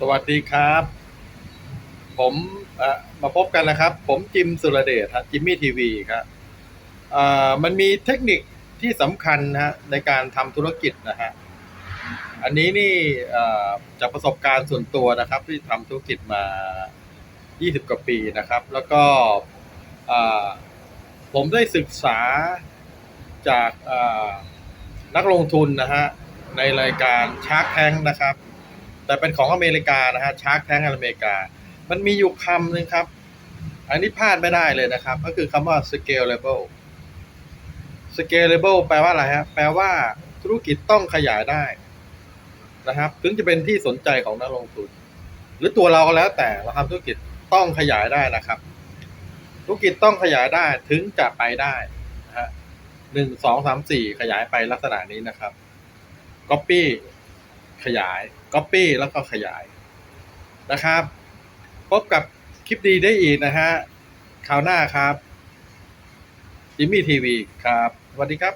สวัสดีครับ ผมมาพบกันนะครับ ผมจิมสุรเดชฮะจิมมี่ทีวีครับมันมีเทคนิคที่สำคัญนะฮะในการทำธุรกิจนะฮะอันนี้นี่จากประสบการณ์ส่วนตัวนะครับ ที่ทำธุรกิจมา 20 กว่าปีนะครับ แล้วก็ผมได้ศึกษาจากนักลงทุนนะฮะในรายการชาร์ k แทงนะครับ แต่เป็นของอเมริกานะฮะชาร์ k แทงอเมริกา มันมีอยู่คำหนึ่งครับ อันนี้พลาดไม่ได้เลยนะครับ ก็คือคำว่า scalable scalable แปลว่าอะไรฮะแปลว่าธุรกิจต้องขยายได้นะครับ ถึงจะเป็นที่สนใจของนักลงทุน หรือตัวเราก็แล้วแต่เราทำธุรกิจต้องขยายได้นะครับ ธุรกิจต้องขยายได้ถึงจะไปได้นะฮะหนึ่งสองสามสี่ขยายไปลักษณะนี้นะครับ copy ขยาย copy แล้วก็ขยายนะครับ พบกับคลิปดีได้อีกนะฮะคราวหน้าครับจิมมี่ทีวีครับสวัสดีครับ